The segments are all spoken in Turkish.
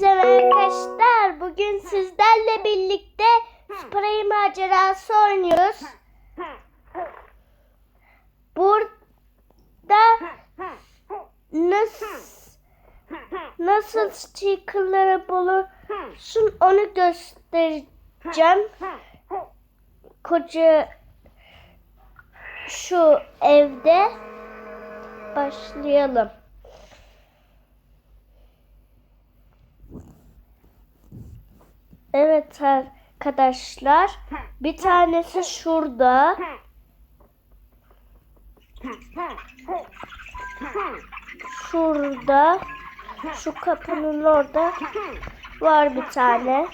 Merhaba arkadaşlar. Bugün sizlerle birlikte sprey macerası oynuyoruz. Burada nasıl nasıl stickerları bulursun onu göstereceğim. Koca şu evde başlayalım. Evet arkadaşlar. Bir tanesi şurada. Şurada. Şu kapının orada var bir tane.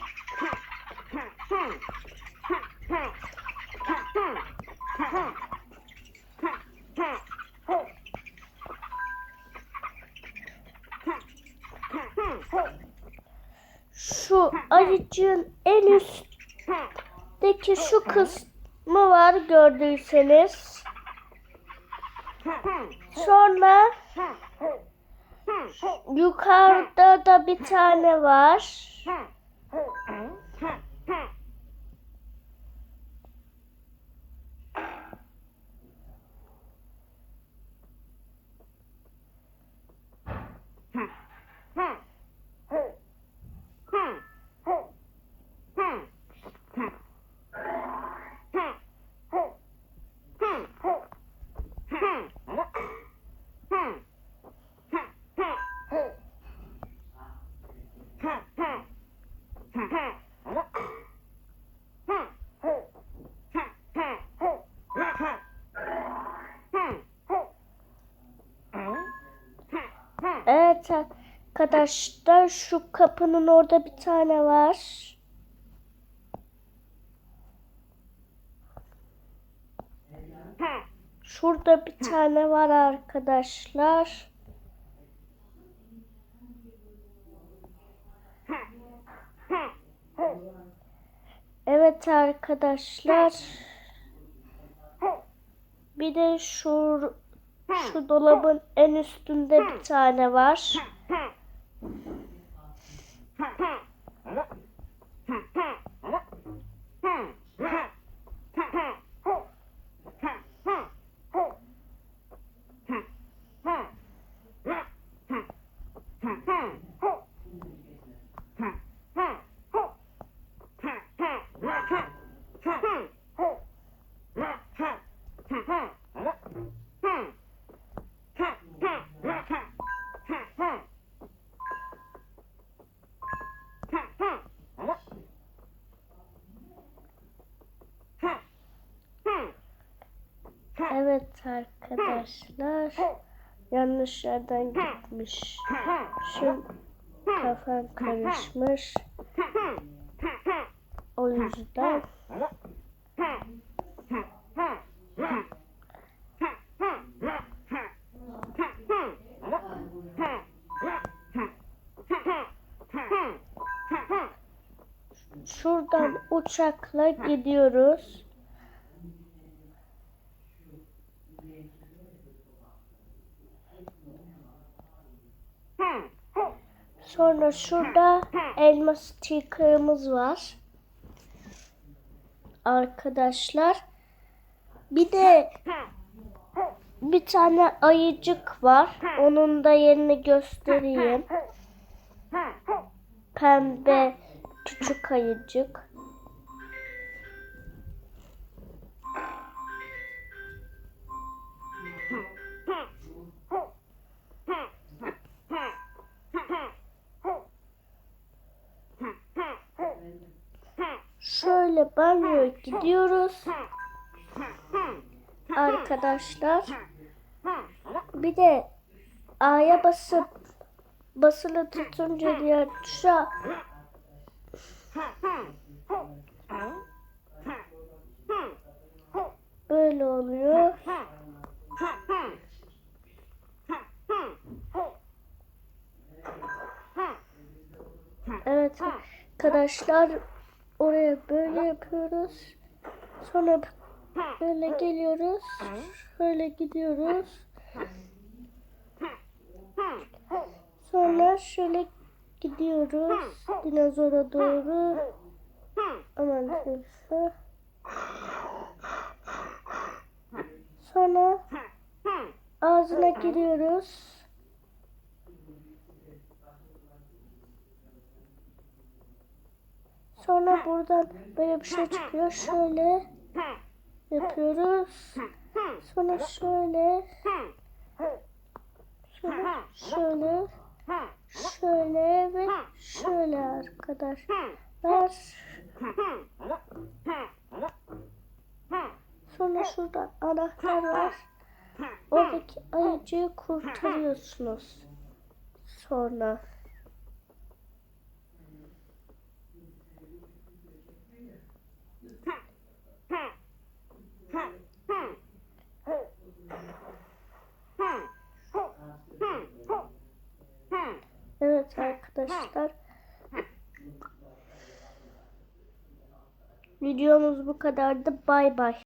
Şu ayıcığın en üstteki şu kısmı var gördüyseniz. Sonra yukarıda da bir tane var. Evet arkadaşlar şu kapının orada bir tane var. Şurada bir tane var arkadaşlar. Evet arkadaşlar. Bir de şu şu dolabın en üstünde bir tane var. Evet arkadaşlar. Yanlış yerden gitmiş. Şu kafam karışmış. O yüzden şuradan uçakla gidiyoruz. Sonra şurada elma sticker'ımız var. Arkadaşlar. Bir de bir tane ayıcık var. Onun da yerini göstereyim. Pembe küçük ayıcık. Şöyle banyoya gidiyoruz. Arkadaşlar. Bir de A'ya basıp basılı tutunca diğer tuşa böyle oluyor. Evet arkadaşlar oraya böyle yapıyoruz. Sonra böyle geliyoruz. Şöyle gidiyoruz. Sonra şöyle gidiyoruz dinozora doğru. Aman neyse. Sonra ağzına giriyoruz. Sonra buradan böyle bir şey çıkıyor. Şöyle yapıyoruz. Sonra şöyle şöyle şöyle şöyle ve şöyle arkadaşlar. Sonra şurada anahtar var. Oradaki ayıcıyı kurtarıyorsunuz. Sonra. Evet arkadaşlar. Videomuz bu kadardı. Bay bay.